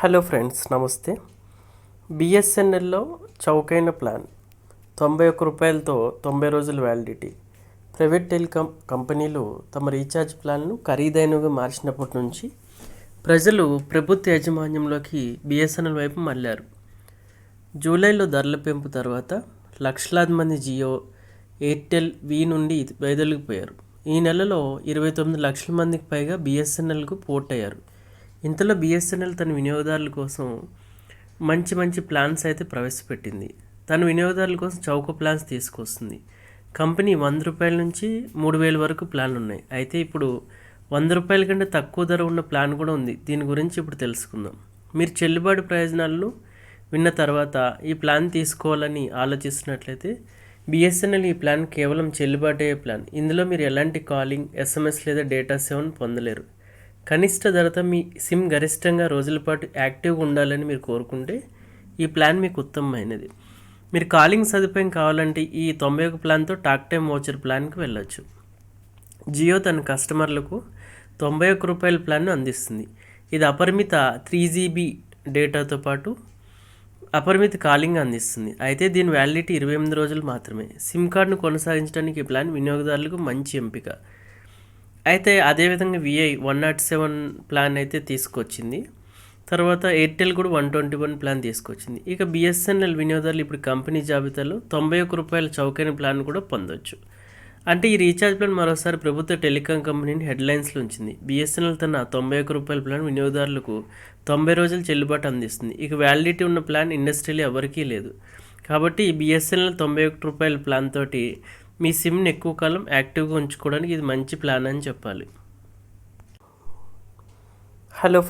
Hello friends నమస్తే. బిఎస్ఎన్ఎల్లో చౌకైన plan. తొంభై ఒక్క రూపాయలతో తొంభై రోజుల వ్యాలిడిటీ. ప్రైవేట్ టెలికాం కంపెనీలు తమ రీఛార్జ్ ప్లాన్ను ఖరీదైనవిగా మార్చినప్పటి నుంచి ప్రజలు ప్రభుత్వ యాజమాన్యంలోకి బిఎస్ఎన్ఎల్ వైపు మళ్ళారు. జూలైలో ధరల పెంపు తర్వాత లక్షలాది మంది జియో ఎయిర్టెల్ వి నుండి వైదొలిగిపోయారు. ఈ నెలలో ఇరవై తొమ్మిది లక్షల మందికి పైగా బిఎస్ఎన్ఎల్కు పోర్టయ్యారు ఇంతలో బిఎస్ఎన్ఎల్ తన వినియోగదారుల కోసం మంచి మంచి ప్లాన్స్ అయితే ప్రవేశపెట్టింది. తన వినియోగదారుల కోసం చౌక ప్లాన్స్ తీసుకొస్తుంది. కంపెనీ వంద రూపాయల నుంచి మూడు వేల వరకు ప్లాన్లు ఉన్నాయి. అయితే ఇప్పుడు వంద రూపాయల కంటే తక్కువ ధర ఉన్న ప్లాన్ కూడా ఉంది. దీని గురించి ఇప్పుడు తెలుసుకుందాం. మీరు చెల్లుబాటు ప్రయోజనాలను విన్న తర్వాత ఈ ప్లాన్ తీసుకోవాలని ఆలోచిస్తున్నట్లయితే బిఎస్ఎన్ఎల్ ఈ ప్లాన్ కేవలం చెల్లుబాటు అయ్యే ప్లాన్. ఇందులో మీరు ఎలాంటి కాలింగ్ ఎస్ఎంఎస్ లేదా డేటా సేవను పొందలేరు. కనిష్ట ధరతో మీ సిమ్ గరిష్టంగా రోజుల పాటు యాక్టివ్గా ఉండాలని మీరు కోరుకుంటే ఈ ప్లాన్ మీకు ఉత్తమమైనది. మీరు కాలింగ్ సదుపాయం కావాలంటే ఈ తొంభై ఒక ప్లాన్తో టాక్ టైమ్ వోచర్ ప్లాన్కి వెళ్ళొచ్చు. జియో తన కస్టమర్లకు తొంభై ఒక్క రూపాయల ప్లాన్ను అందిస్తుంది. ఇది అపరిమిత త్రీ జీబీ డేటాతో పాటు అపరిమిత కాలింగ్ అందిస్తుంది. అయితే దీని వ్యాలిడిటీ ఇరవై ఎనిమిది రోజులు మాత్రమే. సిమ్ కార్డును కొనసాగించడానికి ఈ ప్లాన్ వినియోగదారులకు మంచి ఎంపిక. అయితే అదేవిధంగా VI one nought seven plan అయితే తీసుకొచ్చింది. తర్వాత ఎయిర్టెల్ కూడా వన్ ట్వంటీ వన్ ప్లాన్ తీసుకొచ్చింది. ఇక బిఎస్ఎన్ఎల్ వినియోగదారులు ఇప్పుడు కంపెనీ జాబితాలో తొంభై ఒక్క రూపాయల చౌకైన ప్లాన్ కూడా పొందొచ్చు. అంటే ఈ రీఛార్జ్ ప్లాన్ మరోసారి ప్రభుత్వ టెలికాం కంపెనీని హెడ్లైన్స్లో ఉంచింది. బిఎస్ఎన్ఎల్ తన తొంభై ఒక్క రూపాయల ప్లాన్ వినియోగదారులకు తొంభై రోజులు చెల్లుబాటు అందిస్తుంది. ఇక వ్యాలిడిటీ ఉన్న ప్లాన్ ఇండస్ట్రీలో ఎవరికీ లేదు. కాబట్టి ఈ బిఎస్ఎన్ఎల్ తొంభై ఒకటి రూపాయల ప్లాన్ తోటి మీ సిమ్ని ఎక్కువ కాలం యాక్టివ్గా ఉంచుకోవడానికి ఇది మంచి ప్లాన్ అని చెప్పాలి. హలో